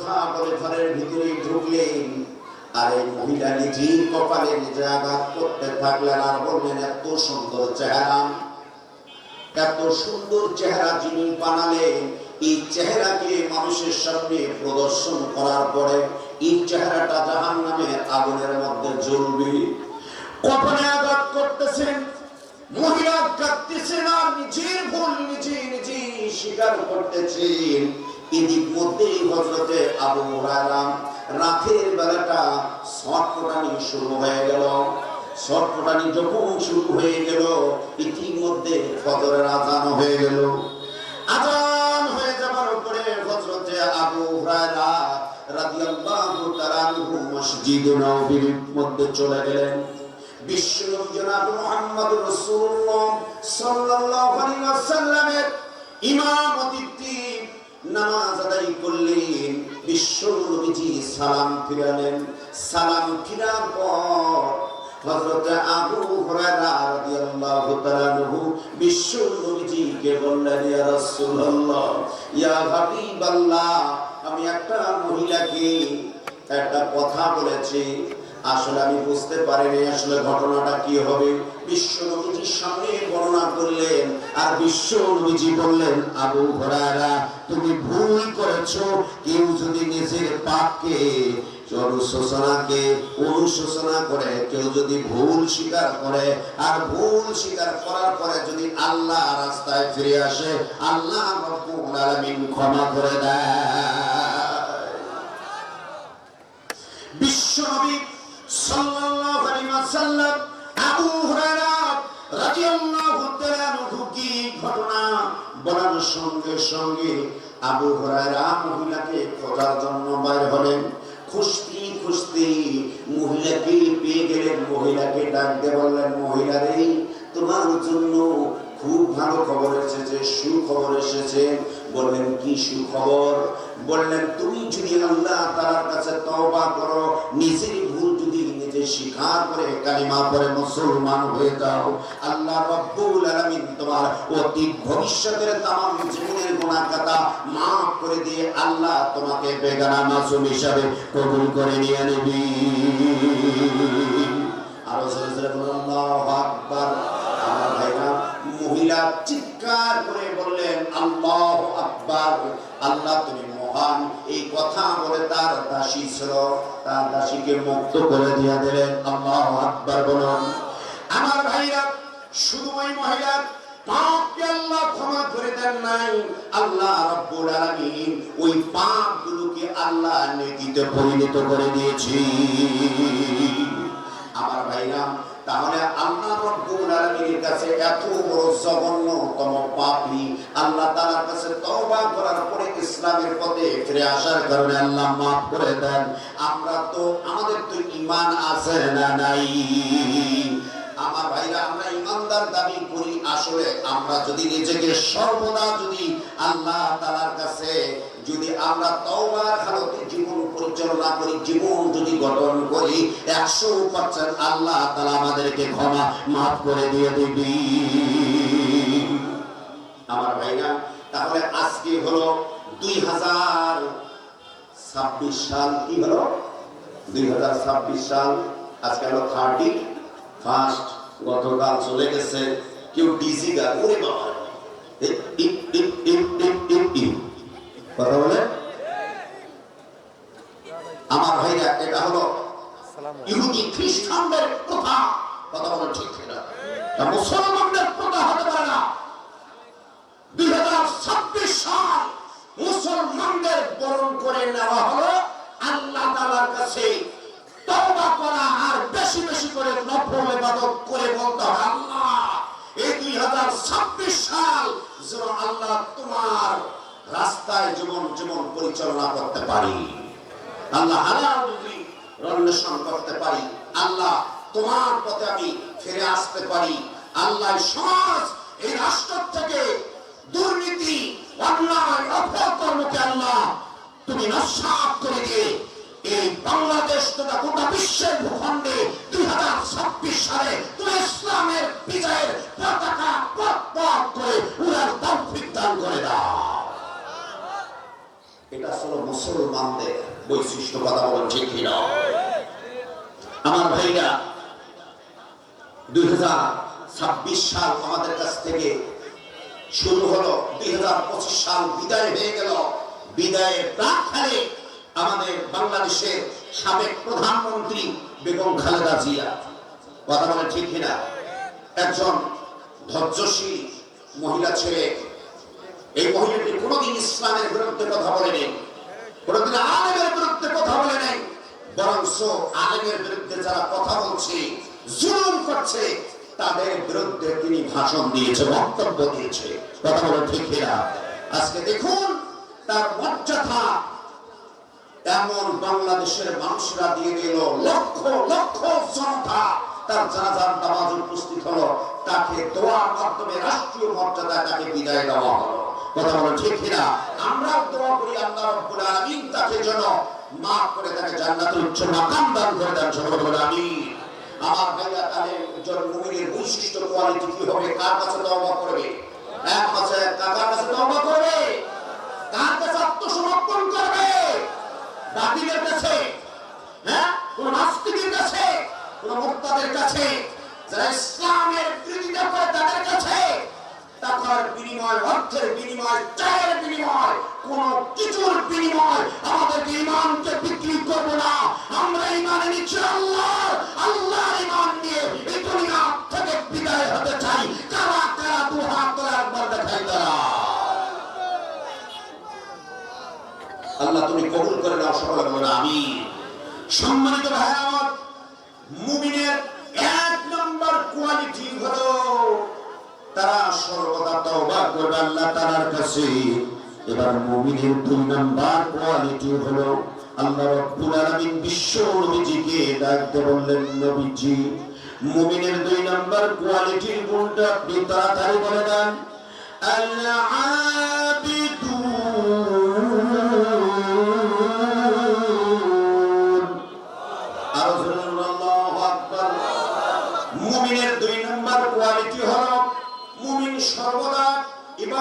কথা বলে ঘরের ভিতরে ঢুকলেন। আর এই মহিলা নিজেই কপালে নিজে আঘাত করতে থাকলেন আর বললেন, এত সুন্দর চেহারা। এত সুন্দর চেহারা যিনি বানালেন, এই চেহারাকে মানুষের সামনে প্রদর্শন করার পরে এই চেহারাটা জাহান নামের আগুনের মধ্যে জ্বলবে। কপালে আঘাত করতেছেন, মহিলা কাঁদতেছেন আর নিজের ভুল নিজে নিজে স্বীকার করতেছেন। এদিক মধ্যেই হজরতে আবু হুরায়রা, রাতের বেলাটা ছটফটানি শুরু হয়ে গেল। ছটফটানি যখন শুরু হয়ে গেল, ইতিমধ্যে ফজরের আজান হয়ে গেল। আজান হয়ে যাবার পরে হজরতে আবু হুরায়রা রাদিয়াল্লাহু তাআলা মসজিদে নববীর মধ্যে চলে গেলেন। বিশ্বনবী জনাব মুহাম্মদ রাসূলুল্লাহ সাল্লাল্লাহু আলাইহি ওয়াসাল্লামের ইমামতিতে নামাজ আদায় করলেন বিশ্বনবীজি সালাম ফিরালেন সালাম ফিরার পর আমি একটা মহিলাকে একটা কথা বলেছি। আসলে আমি বুঝতে পারিনি আসলে ঘটনাটা কি হবে। বিশ্ব সামনে বর্ণনা করলেন আর বিশ্ব নবীজি বললেন, আবু হরারা তুমি ভুল করেছ। কেউ যদি নিজের পাপকে অনুশোচনাকে অনুশোচনা করে, কেউ যদি ভুল স্বীকার করে, আর ভুল স্বীকার করার পরে যদি আল্লাহ রাস্তায় ফিরে আসে, আল্লাহ ক্ষমা করে দেয়। বিশ্বনবী সাল্লাল্লাহু আলাইহি ওয়াসাল্লাম আবু হুরায়রা কি ঘটনা বলার সঙ্গে সঙ্গে আবু হুরায়রা মহিলাকে খোঁজার জন্য বাইর হলেন খুঁজতে খুঁজতে মহিলাকে পেয়ে গেলেন মহিলাকে ডাক দিয়ে বললেন মহিলা রে তোমার জন্য খুব ভালো খবর এসেছে সুখবর এসেছে বললেন কি সুখবর বললেন তুমি যদি আল্লাহ তাআলার কাছে তওবা করো নিজের ভুল নিজে স্বীকার করে কালিমা পড়ে মুসলমান হয়ে যাও। আল্লাহ রাব্বুল আলামিন তোমার অতি ভবিষ্যতের তামাম জীবনের গুনাহ খাতা maaf করে দিয়ে আল্লাহ তোমাকে বেগানা মাসুম হিসাবে কবুল করে নিয়ে নেবি। আরও জোরে জোরে বলুন, আল্লাহু আকবার। আমার ভাইরা, মহিলা চিৎকার করে বললেন, আল্লাহ আকবার। আল্লাহ তুমি মহান এই কথা বলে তার দাসী ছিল। তার দাসীকে মুক্ত করে দিয়া দিলেন। আল্লাহ আকবার বলুন। আমার ভাইরা শুধু ওই মহিলা, পাপকে আল্লাহ ক্ষমা করে দেন নাই। আল্লাহ রাব্বুল আলামিন ওই পাপগুলোকে আল্লাহ নেকিতে পরিণত করে দিয়েছি আমার ভাইরা তাহলে আল্লাহ রব্বুল আলামিনের কাছে এত বড় জঘন্যতম পাপী। আল্লাহ তাআলার কাছে তওবা করার পরে ইসলামের পথে ফিরে আসার কারণে আল্লাহ maaf করে দেন। আমরা তো, আমাদের তো ঈমান আছে না নাই? আমার ভাইরা, আমরা ইমানদার দাবি করি, আসলে আমরা যদি নিজেকে সর্বদা যদি আল্লাহ তাআলার কাছে যদি আমরা তওবার হালতে জীবন পরিচালনা করি, জীবন যদি গঠন করি, একশো পার্সেন্ট আল্লাহ তাআলা আমাদেরকে ক্ষমা মাফ করে দিয়ে দিবি। আমার ভাইরা, তাহলে আজকে হলো দুই হাজার ছাব্বিশ সাল, কি হলো? দুই হাজার ছাব্বিশ সাল, আজকে হলো থার্টি ফার্স্ট গতকাল চলে গেছে কেউ ডিজি গা ওরে বাবা। কথা বলে? আমার ভাইরা এটা হলো ইহুদি খ্রিস্টানদের প্রথা। কথা বলে ঠিক তা মুসলমানদের প্রথা হতে পারে না। দুই হাজার ছাব্বিশ সাল মুসলমানদের বরণ করে নেওয়া হলো আল্লাহ তালার কাছে। তওবা করা আর বেশি বেশি করে নফল ইবাদত করে বলতে হবে। আল্লাহ, এই দুই হাজার ছাব্বিশ সাল যেন আল্লাহ তোমার রাস্তায় জীবন জীবন পরিচালনা করতে পারি, আল্লাহ হালাল অন্বেষণ করতে পারি, আল্লাহ তোমার পথে আমি ফিরে আসতে পারি, আল্লাহ সমাজ এই রাষ্ট্র থেকে দুর্নীতি, অন্যায় অপকর্মকে আল্লাহ তুমি নস্বাত করে দিয়ে এই বাংলাদেশ তথা গোটা বিশ্বের ভূখণ্ডে দুই হাজার ছাব্বিশ সালে তুমি ইসলামের বিজয়ের পতাকা পথ করে উড়ার তৌফিক দান করে দাও। এটা আসলে মুসলমানদের বৈশিষ্ট্য, কথা বলেন ঠিক কিনা? আমার ভাইরা, দুই হাজার ছাব্বিশ সাল আমাদের কাছ থেকে শুরু হলো, দুই হাজার পঁচিশ সাল বিদায় হয়ে গেল। বিদায়ের প্রাককালে আমাদের বাংলাদেশের সাবেক প্রধানমন্ত্রী বেগম খালেদা জিয়া। কথা বলে ঠিক কিনা? একজন ধৈর্যশীল মহিলা ছেলে। এই মহিলাটি কোনোদিন ইসলামের বিরুদ্ধে কথা বলেনি কোনোদিন আলেমের বিরুদ্ধে কথা বলে নাই। বরং আলেমের বিরুদ্ধে যারা কথা বলছে, জুলুম করছে, তাদের বিরুদ্ধে তিনি ভাষণ দিয়েছে, বক্তব্য দিয়েছে। কথা বলে ঠিক কিনা? আজকে দেখুন, তার মর্যাদা এমন বাংলাদেশের মানুষরা দিয়ে দিল লক্ষ লক্ষ জনতা। তার জানাজার নামাজ উপস্থিত হলো। তাকে দোয়ার মাধ্যমে রাষ্ট্রীয় মর্যাদায় তাকে বিদায় দেওয়া হলো। করি আমার কাছে আত্মসমর্পণ করবে? বাতিলের কাছে হ্যাঁ? কোন নাস্তিকের কাছে, কোন মুক্তাদের কাছে, যারা ইসলামের বিরোধিতা করে তাদের কাছে টাকার বিনিময়, অর্থের বিনিময়, চায়ের বিনিময়, কোন কিছুর বিনিময় আমাদের ইমানকে বিক্রি করব না। আমরা ইমানে নিচ্ছি আল্লাহ, আল্লাহর ইমান নিয়ে তুমি কবুল করে নাও সকলে বলে আমি সম্মানিত ভাই আমার মুমিনের এক নম্বর কোয়ালিটি হলো তারা সর্বদা তওবা করবে আল্লাহ তাআলার কাছে। এবার মুমিনের দুই নম্বর কোয়ালিটি হলো আল্লাহ রাব্বুল আলামিন বিশ্ব নবীজিকে ডাকতে বললেন, নবীজি, মুমিনের দুই নম্বর কোয়ালিটির গুণটা আপনি তাড়াতাড়ি বলে দেন। আল-আবিদুন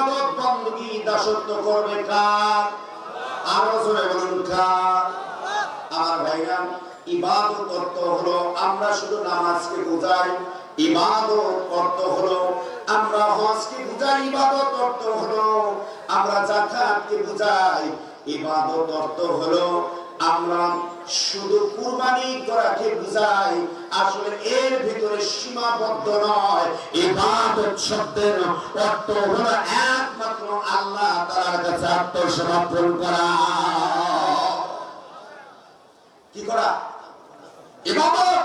ইবাদত বন্দী দাসত্ব করবে কার? আরও জোরে বলুন, কার? আমার ভাইরা, ইবাদত অর্থ হলো আমরা শুধু নামাজকে বোঝাই, ইবাদত অর্থ হলো আমরা হজকে বুঝাই, ইবাদত অর্থ হলো আমরা জাকাতকে বুঝাই, ইবাদত অর্থ হলো আমরা শুধু কুরবানি করাকে বুঝাই আসলে এর ভিতরে সীমাবদ্ধ নয়। ইবাদত শব্দের অর্থ হলো একমাত্র আল্লাহ তাআলার কাছে আত্মসমর্পণ করা। কি করা? ইবাদত?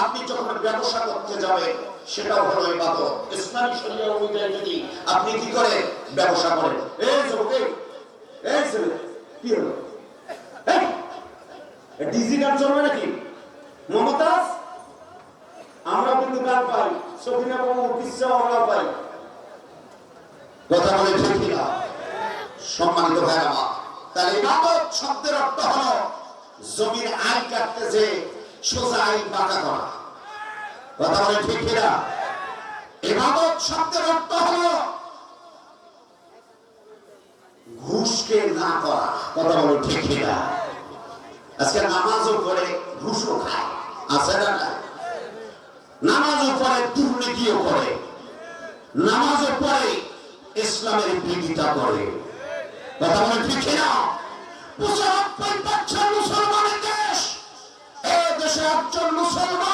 আপনি যখন ব্যবসা করতে যাবেন, সেটাও হলো ইবাদত। ইসলামী শরীয়ত অনুযায়ী যদি আপনি কি করেন, ব্যবসা করেন। এই যুবক এই ছেলে কি হলো? চলবে নাকি? মমতাজ, আমরা কিন্তু গান পাই। বাবু আমরা পাই। কথা বলে ইবাদত শব্দের অর্থ জমির আই কাটতেছে সোজা আই বাঁকা করা। কথা বলে ঠিক ইবাদত শব্দের অর্থ হলো ঘুষকে না করা। কথা বলে ঠিক কিনা? আজকে নামাজও পড়ে ঘুষও খায়, আছে না নামাজও পড়ে, দুর্নীতিও করে। নামাজও পড়ে, ইসলামের বিরোধিতা করে। কথা বলে ঠিক না দেশ, এ দেশে একজন মুসলমানকে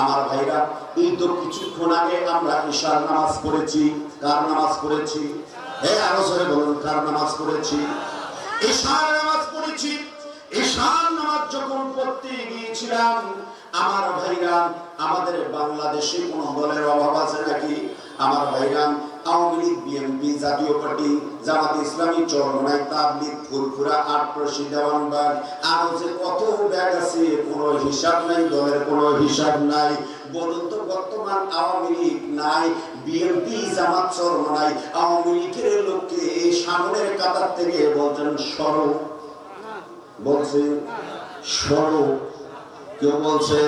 আমার ভাইরা, এই তো কিছুক্ষণ আগে আমরা ঈশার নামাজ পড়েছি। কার নামাজ পড়েছি? হে আরও জোরে বলুন, কার নামাজ পড়েছি? ঈশার নামাজ পড়েছি। ঈশার নামাজ যখন পড়তে গিয়েছিলাম, আমার ভাইরা, আমাদের বাংলাদেশে কোন দলের অভাব আছে নাকি? আমার ভাইরা আওয়ামী লীগ, বিএনপি, জাতীয় পার্টি, জামাত ইসলামী, চরমনাই, তাবলিগ ফুলপুরা আটপ্রসি দেওয়ানবাগ কত ব্যাগ হিসাব নাই। বলুন তো, বর্তমান আওয়ামী লীগ নাই, বিএনপি, জামাত, চরমনাই, আওয়ামী লীগের লোককে এই সামনের কাতার থেকে বলছেন সরব। বলছে, সরব। কেউ বলছে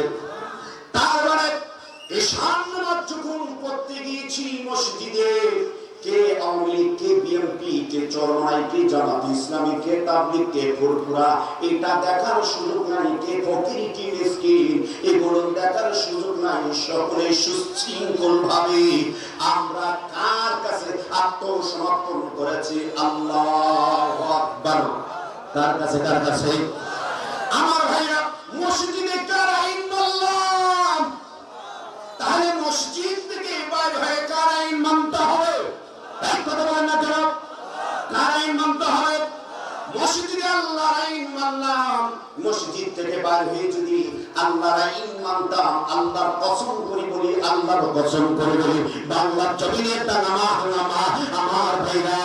সকলে সুশৃঙ্খল ভাবে আমরা কার কাছে আত্মসমর্পণ করেছি? আল্লাহ কার কাছে কার কাছে? আমার ভাইরা, মসজিদে কার আইন তাহলে মসজিদ থেকে বাইর হয়ে কার আইন মানতে হবে? এক কথা বলেন না কেন কার আইন মানতে হবে? মসজিদে আল্লাহর আইন মানলাম। মসজিদ থেকে বার হয়ে যদি আল্লাহর আইন মানতাম, আল্লাহর কসম করি বলি আল্লাহর কসম করে বলি, বাংলার জমিনে তা নামা নামা আমার ভাইরা,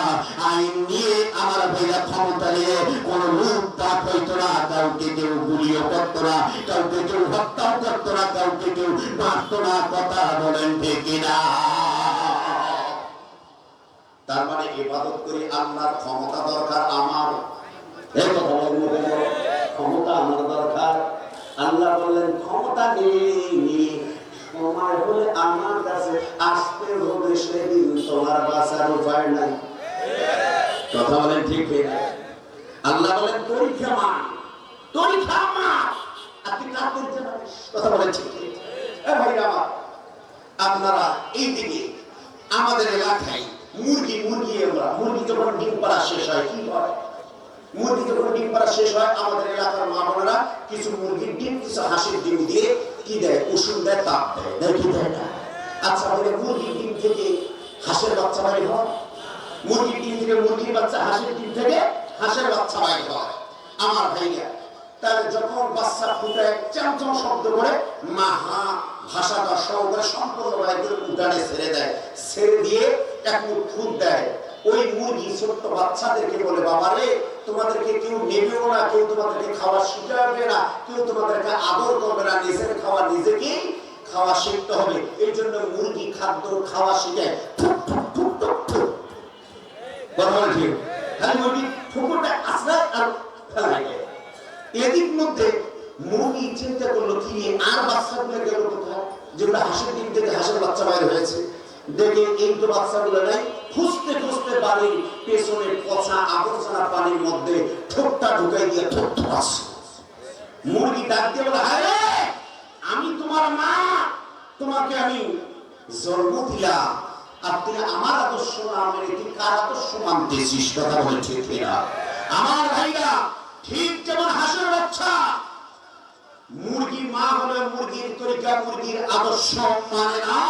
আইন নিয়ে আমার ভাইরা ক্ষমতা নিয়ে কোন লোক তাক হইতো না, কাউকে কেউ গুলিও করতো না, কাউকে কেউ হত্যাও করতো না, কাউকে কেউ মারতো না, কথা বলেন ঠিক না। তার মানে ইবাদত করি আল্লাহর ক্ষমতা দরকার আমার। এই কথা বলেন ক্ষমতা আমার দরকার। আল্লাহ বললেন, ক্ষমতা নেই সময় হলে আমার কাছে আসতে হবে সেদিন তোমার বাঁচার উপায় নাই। কথা বলেন ঠিক? আল্লাহ বলেন পরীক্ষা পরীক্ষা আপনি কথা বলেন ঠিক আপনারা এই দিকে আমাদের এলাকায় মুরগি মুরগি আমরা, মুরগি যখন ডিম পাড়া শেষ হয়, কি হয়? মুরগি যখন ডিম পাড়া শেষ হয়, আমাদের এলাকার মা বোনেরা কিছু মুরগির ডিম, কিছু হাঁসের ডিম দিয়ে কি দেয়? ওষুধ দেয় তাপ দেয়। দেয় কি দেয় না? আচ্ছা আমাদের মুরগির ডিম থেকে হাঁসের বাচ্চা বাড়ি হয়। মুরগির ডিম থেকে মুরগির বাচ্চা হাঁসের ডিম থেকে হাঁসের বাচ্চা বাড়ি হয়। আমার ভাইয়া, তার যখন বাচ্চা ফুটে চামচম শব্দ করে মা হা ভাষাটা সহকারে সম্পূর্ণ বাইরে করে ছেড়ে দেয়। ছেড়ে দিয়ে এক ফুট দেয়। ওই মুরগি ছোট্ট বাচ্চাদেরকে বলে বাবা রে তোমাদেরকে কেউ নেবেও না, কেউ তোমাদেরকে খাওয়া শিখাবে না, কেউ তোমাদেরকে আদর করবে না, নিজের খাওয়া নিজেকেই খাওয়া শিখতে হবে। এই জন্য মুরগি খাদ্য খাওয়া শিখে মধ্যে মুরগি চিন্তা করল, কি আর বাচ্চাগুলো গেল কোথায়? যেগুলো হাঁসের ডিম থেকে হাঁসের বাচ্চা বাইরে হয়েছে। দেখে এই তো বাচ্চাগুলো নাই খুঁজতে খুঁজতে বাড়ির পেছনে পচা আবর্জনা পানির মধ্যে ঠোঁটটা ঢুকাই দিয়ে ঠোঁট ঠোঁট মুরগি ডাক দিয়ে বলে, হায় আমি তোমার মা, তোমাকে আমি জন্ম দিলাম। আর তুই আমার আদর্শ না মেনে তুই কার আদর্শ মানতেছিস? কথা বলে ঠিক কিনা। আমার ভাইরা, ঠিক যেমন হাঁসের বাচ্চা মুরগির মা হলে মুরগির তরিকা মুরগির আদর্শ মানে না।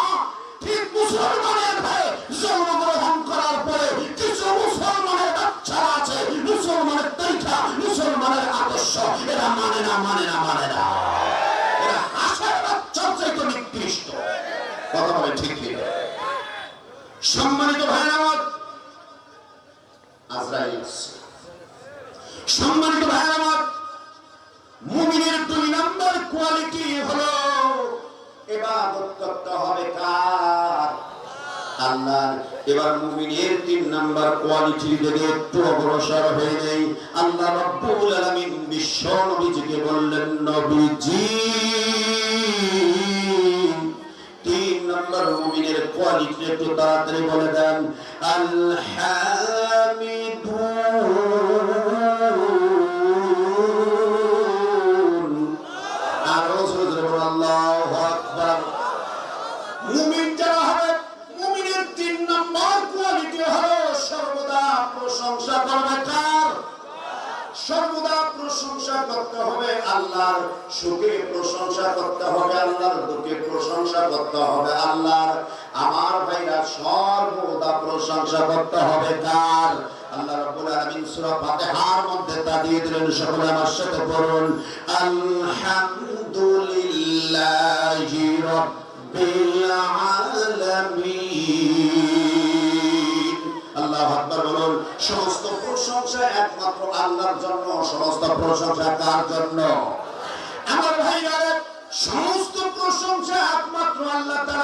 সমস্ত প্রশংসা একমাত্র আল্লাহর জন্য, সমস্ত প্রশংসা কার জন্য? আমার সমস্ত প্রশংসা একমাত্র আল্লাহ জন্য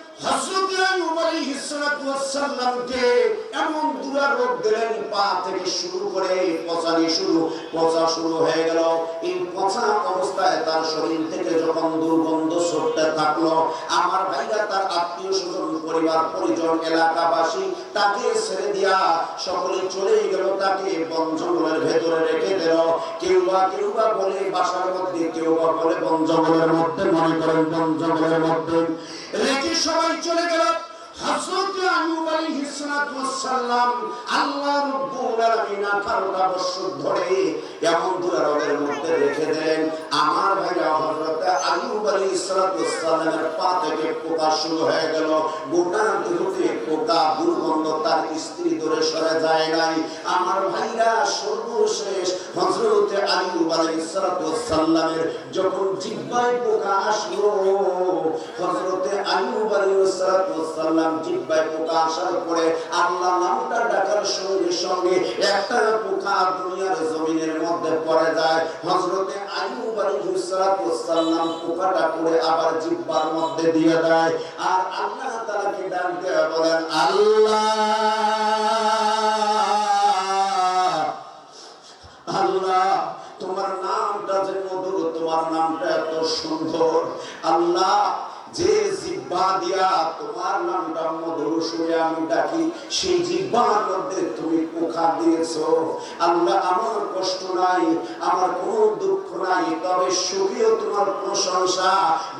আমার ভাইরা তার আত্মীয় স্বজন পরিবার, পরিজন, এলাকাবাসী, তাকে ছেড়ে দিয়া সকলে চলে গেল, তাকে বন জঙ্গলের ভেতরে রেখে দিল। কেউ বা কেউ বা বলে, বাসার মধ্যে কেউ বা বলে, বন জঙ্গলের মধ্যে, মনে করেন বন জঙ্গলের মধ্যে। সবাই চলে গেল। হযরত আইয়ুব আলাইহিস সালাতু ওয়াস আল্লাহ রাব্বুল আলামিন 18টা বছর ধরে এমন দুরারোগের মধ্যে রেখে দিলেন। আমার ভাইরা সর্বশেষ হযরত আইয়ুব আলাইহিস সালাতু যখন জিহ্বায় পোকা আসলো, হযরত আইয়ুব আলাইহিস সালাতু সালাম জিহ্বায় পোকা আসার পরে আল্লাহ নামটা ডাকার সঙ্গে সঙ্গে একটা পোকা দুনিয়ার জমিনের মধ্যে পড়ে যায়। পড়ে আবার জিহ্বার মধ্যে দিয়ে দেয়। আর আল্লাহ দিয়ে বলেন, আল্লাহ আল্লাহ, তোমার নামটা যে মধুর, তোমার নামটা এত সুন্দর। আল্লাহ জিব্বা দিয়া তোমার নামটা মধুর শুনে আমি ডাকি, সেই জিব্বার মধ্যে তুমি পোখা দিয়েছ। আল্লাহ, আমার কষ্ট নাই, আমার কোনো দুঃখ নাই, তবে সুখীয় তোমার প্রশংসা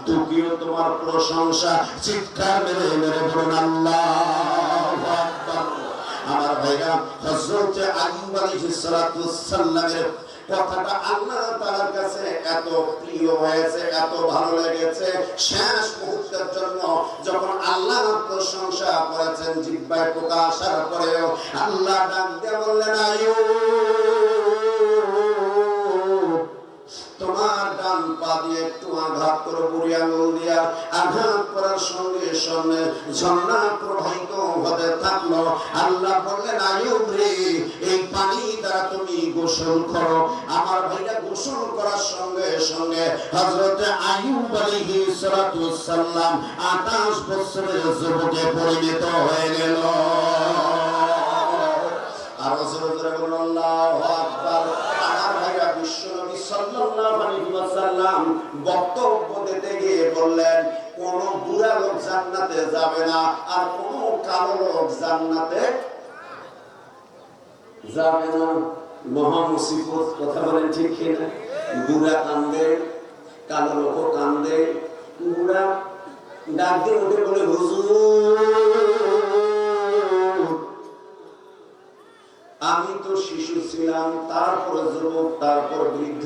দুঃখীয় তোমার প্রশংসা। চিৎকার মেরে মেরে বলুন, আল্লাহ, আমার ভাইরা, হযরত আইয়ুব আলাইহিস সালাতু সাল্লামের কথাটা আল্লাহ তাআলার কাছে এত প্রিয় হয়েছে, এত ভালো লেগেছে। শেষ মুহূর্তের জন্য যখন আল্লাহ প্রশংসা করেছেন জিহ্বায় পোকা আসার পরেও আল্লাহ ডাক দিয়ে বললেন আইয়ুব দিয়ে একটু আঘাত বুড়ি আঙুল দিয়া আঘাত করার সঙ্গে সঙ্গে ঝর্ণা প্রবাহিত হতে থাকল। আল্লাহ বললেন, আয়ুব রে, এই পানি দ্বারা তুমি গোসল করো। আমার গোসল করার সঙ্গে সঙ্গে হযরতে আয়ুব সালাতু সাল্লাম 28 বছরের যুবকে পরিণত হয়ে গেল। আর আল্লাহু আকবার আমার ভাইরা বিশ্বনবী সাল্লাল্লাহু ওয়াসাল্লাম বক্তব্য দিতে গিয়ে বললেন, কোন বুড়া লোক জান্নাতে যাবে না, আর কোন কালো লোক জান্নাতে যাবে না। মহা মুসিবত, কথা বলেন ঠিক কিনা? বুড়া কান্দে, কালো লোক কান্দে। বুড়া ডাক দিয়ে উঠে বলে আমি তো শিশু ছিলাম, তারপর যুবক, তারপর বৃদ্ধ।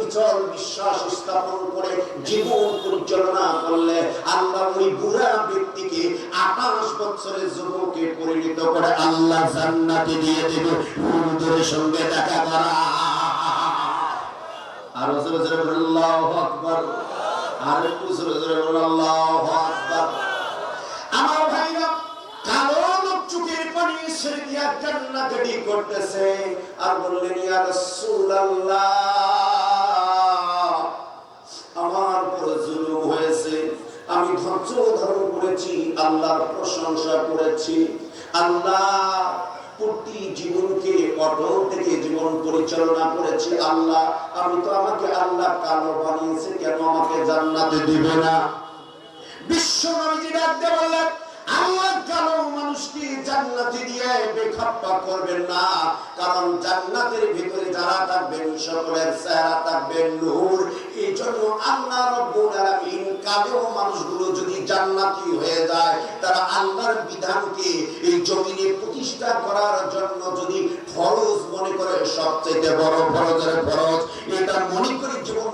অবিচল বিশ্বাস স্থাপন করে জীবন পরিচালনা করলে আল্লাহ ওই বুড়া ব্যক্তিকে আঠাশ বছরের যুবকে পরিণত করে আল্লাহ জান্নাতে দিয়ে দেবে। হুজুরের সঙ্গে দেখা করা। আর জোরে জোরে বলুন আকবার। আর একটু জোরে জোরে বলুন আকবার। আমার ভাইরা, কালো করতেছে? আর বললেন, ইয়া রাসূলুল্লাহ। আমার উপরে জুলুম হয়েছে। আমি ধৈর্য ধারণ করেছি, আল্লাহর প্রশংসা করেছি। আল্লাহ প্রতি জীবনকে অটল থেকে জীবন পরিচালনা করেছি। আল্লাহ, আমি তো আমাকে আল্লাহ কালো বানিয়েছে, কেন আমাকে জান্নাতে দিবে না? বিশ্ব নবীজি ডাকতে বললেন আল্লাহ আল্লাহ মানুষগুলো যদি জান্নাতি হয়ে যায়, তারা আল্লাহর বিধানকে এই জমিনে প্রতিষ্ঠা করার জন্য যদি ফরজ মনে করে সবচেয়ে বড় ফরজের ফরজ, এটা মনে করে জীবন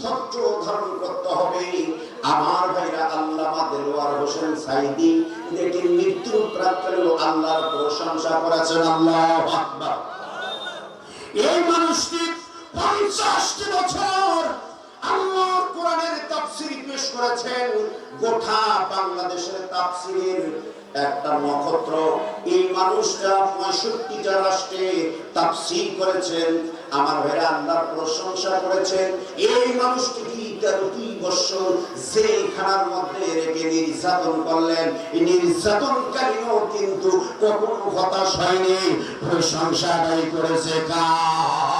ধৈর্য ধারণ করতে হবে। আমার ভাইরা আল্লামা দেলোয়ার হোসেন সাইদি দেখে মৃত্যু প্রাপ্তেও আল্লাহর প্রশংসা করেছেন, আল্লাহ এই মানুষটি পঞ্চাশটি বছর আল্লাহর কোরআনের তাফসির পেশ করেছেন। গোটা বাংলাদেশের তাফসিরের একটা নক্ষত্র। এই মানুষটা পঁয়ষট্টিটা রাষ্ট্রে তাফসির করেছেন। আমার ভাইরা আল্লাহর প্রশংসা করেছেন। এই মানুষটি কি বছর বছর খানার মধ্যে রেখে নির্যাতন করলেন? নির্যাতনকারীও কিন্তু কখনো হতাশ হয়নি। প্রশংসা করেছে কার?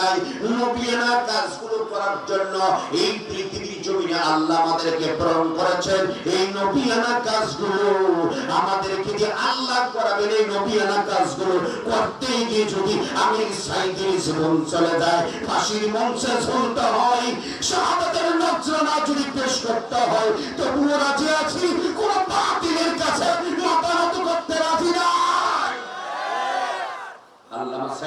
নাই। নবীনা কাজগুলো করার জন্য এই পৃথিবীর জমিনে আল্লাহ আমাদেরকে প্রেরণ করেছেন। এই নবীনা কাজগুলো আমাদেরকে যে আল্লাহ করাবেন। এই নবীনা কাজগুলো করতে গিয়ে যদি আমি সাইদির জীবন চলে যায়, ফাঁসির মঞ্চে ঝুলতে হয়, শাহাদাতের নজরানা যদি পেশ করতে হয়, তবুও রাজি আছি।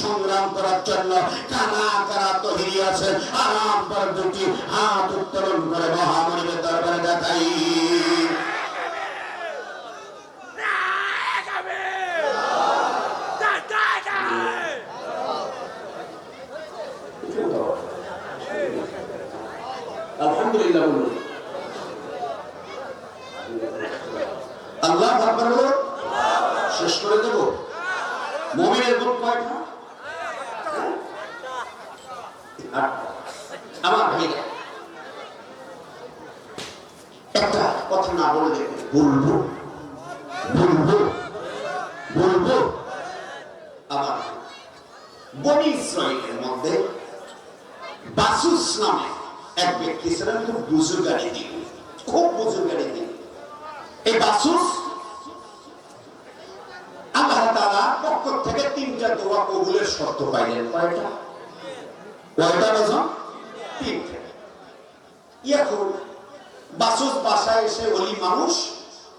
সংগ্রাম করার জন্য কারা কারা তৈরি আছে আরাম করে দুটি হাত উত্তোলন করে মহামণিবের দরবারে দেখাই। আলহামদুলিল্লাহ বলুন আল্লাহ আকবার বলো শেষ করে দেব মুমিনের গুণ কয়টা আটটা। আমার ভাইরা একটা কথা না বলে দেখবে বলব বলব বলব। আমার বনি ইসরায়েলের মধ্যে বাসুস নামে এক ব্যক্তি ছিলেন খুব বুজুর্গানি দিন, খুব বুজুর্গানি দিন। এই বাসুস আল্লাহ পক্ষ থেকে তিনটা দোয়া কবুলের শর্ত পাইলেন। কয়টা? কয়টা তিনটা। বাসায় এসে ওলি মানুষ,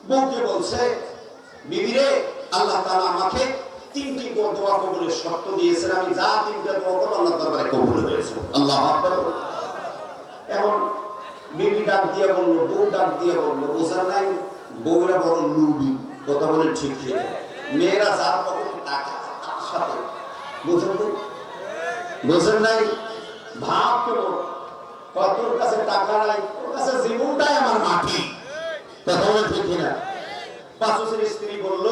বউকে বলছে বিবিরে আল্লাহ তাআলা আমাকে তিনটি দোয়া কবুলের শর্ত দিয়েছেন। আমি যা তিনটা দোয়া করব আল্লাহ দরবারে কবুল হয়েছে আল্লাহ এখন বিবি ডাক দিয়ে বলল, বউ ডাক দিয়ে বলল, বোঝার নাই, বউরা বড় লুবি। কথা বলে ঠিক ঠিক মেয়েরা যার পকেটে তার সাথে। বুঝেন নাই? ভাব কেমন কতর কাছে টাকা নাই ওর কাছে জীবনটাই আমার মাটি। কথা বলে ঠিক কিনা? বাসুসের স্ত্রী বলল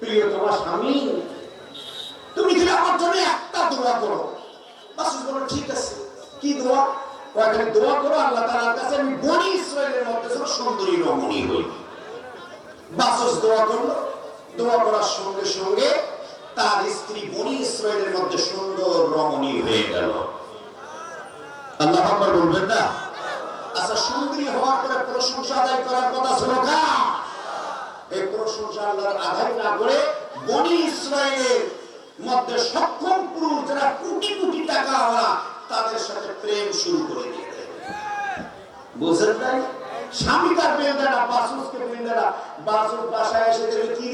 প্রিয় তোমার স্বামী, তুমি যদি আমার জন্য একটা দোয়া করো। বাসুস বলল, ঠিক আছে। কি দোয়া? ওখানে দোয়া করো, আল্লাহ তাআলার কাছে আমি বনি ইসরায়েলের মধ্যে যেন সুন্দরী রমণী হই। বাসুস দোয়া করল। দোয়া করার সঙ্গে সঙ্গে তার স্ত্রী বনি ইসরায়েলের মধ্যে সুন্দর রমণী হয়ে গেল। আল্লাহ আকবার বলবেন না? আচ্ছা সুন্দরী হওয়ার পরে প্রশংসা আদায় করার কথা ছিল কার? এই প্রশংসা আল্লাহর আদায় না করে বনি ইসরায়েলের মধ্যে সক্ষম পুরুষ যারা কোটি কোটি টাকা ওরা তাদের সাথে প্রেম শুরু করে দিয়ে দেয়। বুঝলেন তাই? স্বামী তার বেল দেনা বাসুসকে বেল দেনা বাসুস বাসায় এসে দেখবে কি